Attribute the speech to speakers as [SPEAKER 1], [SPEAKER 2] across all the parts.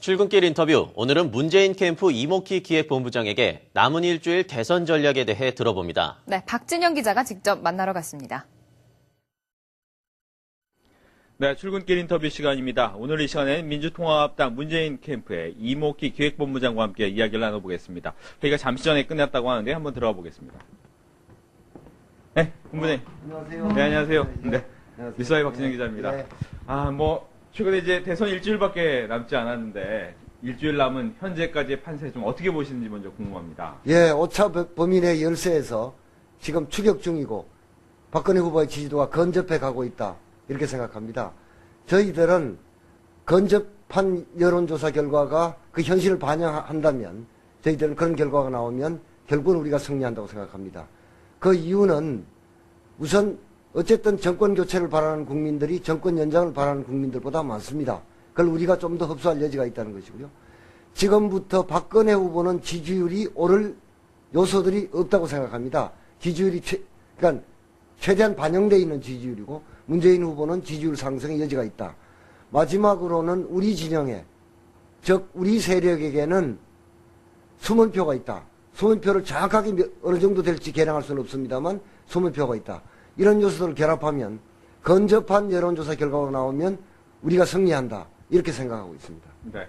[SPEAKER 1] 출근길 인터뷰. 오늘은 문재인 캠프 이모키 기획본부장에게 남은 일주일 대선 전략에 대해 들어봅니다.
[SPEAKER 2] 네, 박진영 기자가 직접 만나러 갔습니다.
[SPEAKER 3] 네, 출근길 인터뷰 시간입니다. 오늘 이 시간엔 민주통합당 문재인 캠프의 이모키 기획본부장과 함께 이야기를 나눠보겠습니다. 회의가 잠시 전에 끝났다고 하는데 한번 들어가 보겠습니다. 네, 본부장님.
[SPEAKER 4] 안녕하세요.
[SPEAKER 3] 네, 안녕하세요. 네.
[SPEAKER 4] 안녕하세요.
[SPEAKER 3] 미사의 박진영 기자입니다.
[SPEAKER 4] 네.
[SPEAKER 3] 아, 뭐, 최근에 이제 대선 일주일밖에 남지 않았는데, 일주일 남은 현재까지의 판세 좀 어떻게 보시는지 먼저 궁금합니다.
[SPEAKER 4] 예, 오차 범인의 열세에서 지금 추격 중이고 박근혜 후보의 지지도가 건접해 가고 있다. 이렇게 생각합니다. 저희들은 건접한 여론조사 결과가 그 현실을 반영한다면 저희들은 그런 결과가 나오면 결국은 우리가 승리한다고 생각합니다. 그 이유는 우선 어쨌든 정권 교체를 바라는 국민들이 정권 연장을 바라는 국민들보다 많습니다. 그걸 우리가 좀 더 흡수할 여지가 있다는 것이고요. 지금부터 박근혜 후보는 지지율이 오를 요소들이 없다고 생각합니다. 지지율이 최, 그러니까 최대한 반영되어 있는 지지율이고 문재인 후보는 지지율 상승의 여지가 있다. 마지막으로는 우리 진영에 즉 우리 세력에게는 숨은 표가 있다. 숨은 표를 정확하게 몇- 어느 정도 될지 계량할 수는 없습니다만 숨은 표가 있다. 이런 요소들을 결합하면 건접한 여론조사 결과가 나오면 우리가 승리한다. 이렇게 생각하고 있습니다.
[SPEAKER 3] 네.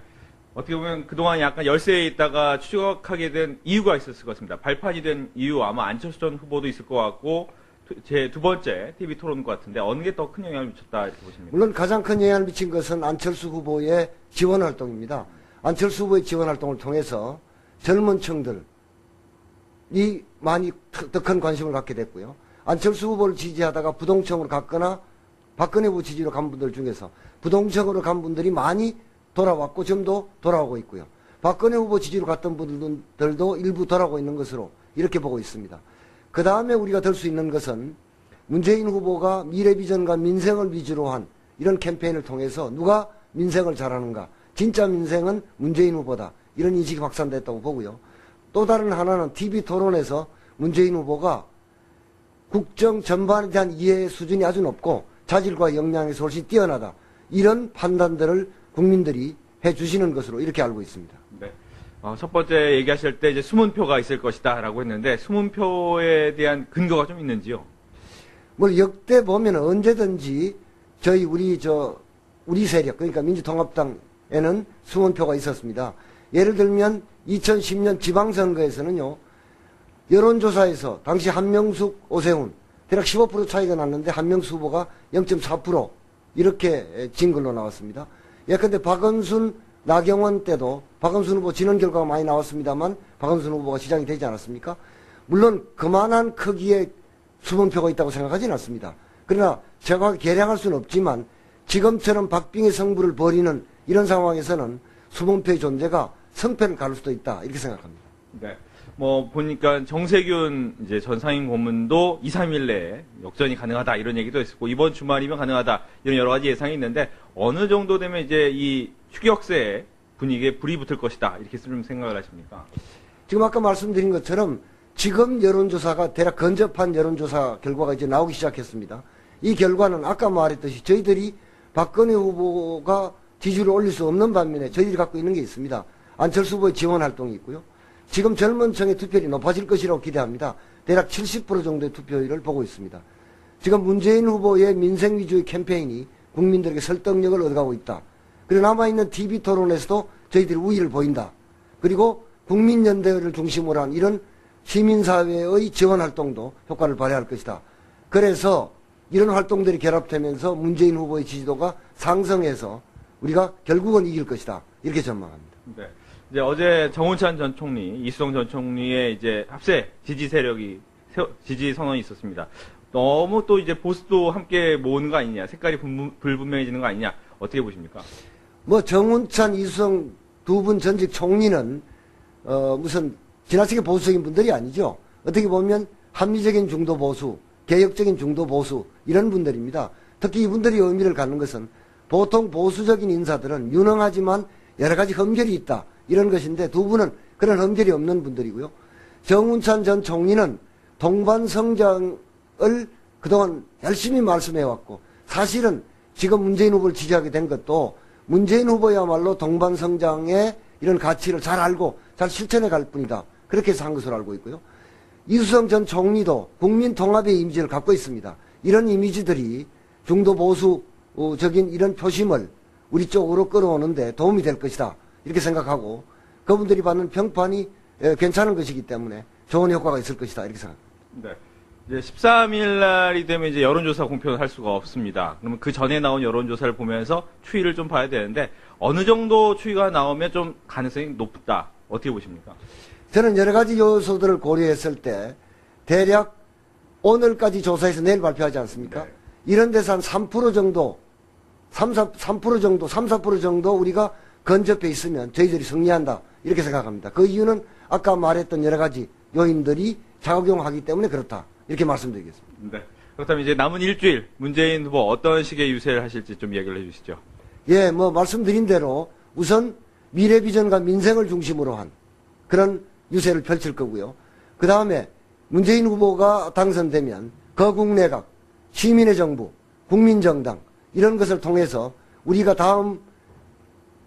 [SPEAKER 3] 어떻게 보면 그동안 약간 열세에 있다가 추격하게 된 이유가 있었을 것 같습니다. 발판이 된 이유 아마 안철수 전 후보도 있을 것 같고 제 두 번째 TV 토론 것 같은데 어느 게 더 큰 영향을 미쳤다 이렇게 보십니까?
[SPEAKER 4] 물론 가장 큰 영향을 미친 것은 안철수 후보의 지원 활동입니다. 안철수 후보의 지원 활동을 통해서 젊은 층들이 많이 더 큰 관심을 갖게 됐고요. 안철수 후보를 지지하다가 부동층으로 갔거나 박근혜 후보 지지로 간 분들 중에서 부동층으로 간 분들이 많이 돌아왔고 지금도 돌아오고 있고요. 박근혜 후보 지지로 갔던 분들도 일부 돌아오고 있는 것으로 이렇게 보고 있습니다. 그 다음에 우리가 들 수 있는 것은 문재인 후보가 미래 비전과 민생을 위주로 한 이런 캠페인을 통해서 누가 민생을 잘하는가. 진짜 민생은 문재인 후보다. 이런 인식이 확산됐다고 보고요. 또 다른 하나는 TV 토론에서 문재인 후보가 국정 전반에 대한 이해 수준이 아주 높고 자질과 역량에서 훨씬 뛰어나다. 이런 판단들을 국민들이 해 주시는 것으로 이렇게 알고 있습니다.
[SPEAKER 3] 네. 어, 첫 번째 얘기하실 때 이제 숨은 표가 있을 것이다라고 했는데 숨은 표에 대한 근거가 좀 있는지요?
[SPEAKER 4] 뭐 역대 보면 언제든지 저희 우리 저 우리 세력 그러니까 민주통합당에는 수원표가 있었습니다. 예를 들면 2010년 지방선거에서는요 여론조사에서 당시 한명숙 오세훈 대략 15% 차이가 났는데 한명숙 후보가 0.4% 이렇게 진 걸로 나왔습니다. 예컨대 박원순 나경원 때도 박원순 후보 지는 결과가 많이 나왔습니다만 박원순 후보가 시장이 되지 않았습니까? 물론 그만한 크기의 수문표가 있다고 생각하지는 않습니다. 그러나 정확하게 계량할 수는 없지만 지금처럼 박빙의 승부를 벌이는 이런 상황에서는 수문표의 존재가 성패를 가를 수도 있다 이렇게 생각합니다.
[SPEAKER 3] 네. 뭐 보니까 정세균 이제 전 상임 고문도 2, 3일 내에 역전이 가능하다 이런 얘기도 있었고 이번 주말이면 가능하다 이런 여러 가지 예상이 있는데 어느 정도 되면 이제 이 추격세의 분위기에 불이 붙을 것이다 이렇게 좀 생각을 하십니까?
[SPEAKER 4] 지금 아까 말씀드린 것처럼 지금 여론조사가 대략 근접한 여론조사 결과가 이제 나오기 시작했습니다. 이 결과는 아까 말했듯이 저희들이 박근혜 후보가 지지율을 올릴 수 없는 반면에 저희들이 갖고 있는 게 있습니다. 안철수 후보의 지원 활동이 있고요. 지금 젊은 층의 투표율이 높아질 것이라고 기대합니다. 대략 70% 정도의 투표율을 보고 있습니다. 지금 문재인 후보의 민생 위주의 캠페인이 국민들에게 설득력을 얻어가고 있다. 그리고 남아있는 TV 토론에서도 저희들이 우위를 보인다. 그리고 국민연대를 중심으로 한 이런 시민사회의 지원 활동도 효과를 발휘할 것이다. 그래서 이런 활동들이 결합되면서 문재인 후보의 지지도가 상승해서 우리가 결국은 이길 것이다. 이렇게 전망합니다.
[SPEAKER 3] 네. 이제 어제 정운찬 전 총리, 이수성 전 총리의 이제 합세 지지 세력이 세- 지지 선언이 있었습니다. 너무 또 이제 보수도 함께 모으는 거 아니냐, 색깔이 불분- 불분명해지는 거 아니냐, 어떻게 보십니까?
[SPEAKER 4] 뭐 정운찬, 이수성 두분 전직 총리는 어 무슨 지나치게 보수적인 분들이 아니죠. 어떻게 보면 합리적인 중도 보수, 개혁적인 중도 보수 이런 분들입니다. 특히 이분들이 의미를 갖는 것은 보통 보수적인 인사들은 유능하지만 여러 가지 흠결이 있다 이런 것인데 두 분은 그런 흠결이 없는 분들이고요. 정운찬 전 총리는 동반 성장을 그동안 열심히 말씀해 왔고 사실은 지금 문재인 후보를 지지하게 된 것도 문재인 후보야말로 동반 성장의 이런 가치를 잘 알고 잘 실천해 갈 뿐이다. 그렇게 한 것으로 알고 있고요. 이수성 전 총리도 국민 통합의 이미지를 갖고 있습니다. 이런 이미지들이 중도 보수 적인 이런 표심을 우리 쪽으로 끌어오는데 도움이 될 것이다. 이렇게 생각하고 그분들이 받는 평판이 에, 괜찮은 것이기 때문에 좋은 효과가 있을 것이다. 이렇게 생각합니다.
[SPEAKER 3] 네. 이제 13일 날이 되면 이제 여론조사 공표를 할 수가 없습니다. 그러면 그 전에 나온 여론조사를 보면서 추이를 좀 봐야 되는데 어느 정도 추이가 나오면 좀 가능성이 높다. 어떻게 보십니까?
[SPEAKER 4] 저는 여러 가지 요소들을 고려했을 때 대략 오늘까지 조사해서 내일 발표하지 않습니까?
[SPEAKER 3] 네.
[SPEAKER 4] 이런 데서 한 3% 정도, 3, 4, 3% 정도, 3, 4% 정도 우리가 근접해 있으면 저희들이 승리한다. 이렇게 생각합니다. 그 이유는 아까 말했던 여러 가지 요인들이 작용하기 때문에 그렇다. 이렇게 말씀드리겠습니다.
[SPEAKER 3] 네. 그렇다면 이제 남은 일주일 문재인 후보 어떤 식의 유세를 하실지 좀 이야기를 해주시죠.
[SPEAKER 4] 예, 뭐 말씀드린 대로 우선 미래 비전과 민생을 중심으로 한 그런 유세를 펼칠 거고요. 그 다음에 문재인 후보가 당선되면 거국내각, 시민의 정부, 국민정당 이런 것을 통해서 우리가 다음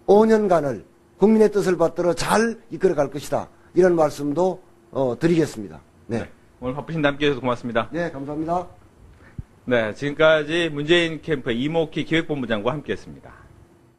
[SPEAKER 4] 5년간을 국민의 뜻을 받들어 잘 이끌어 갈 것이다. 이런 말씀도 어, 드리겠습니다. 네.
[SPEAKER 3] 오늘 바쁘신 해주셔서 고맙습니다.
[SPEAKER 4] 네, 감사합니다.
[SPEAKER 3] 네, 지금까지 문재인 캠프 이모키 기획본부장과 함께했습니다.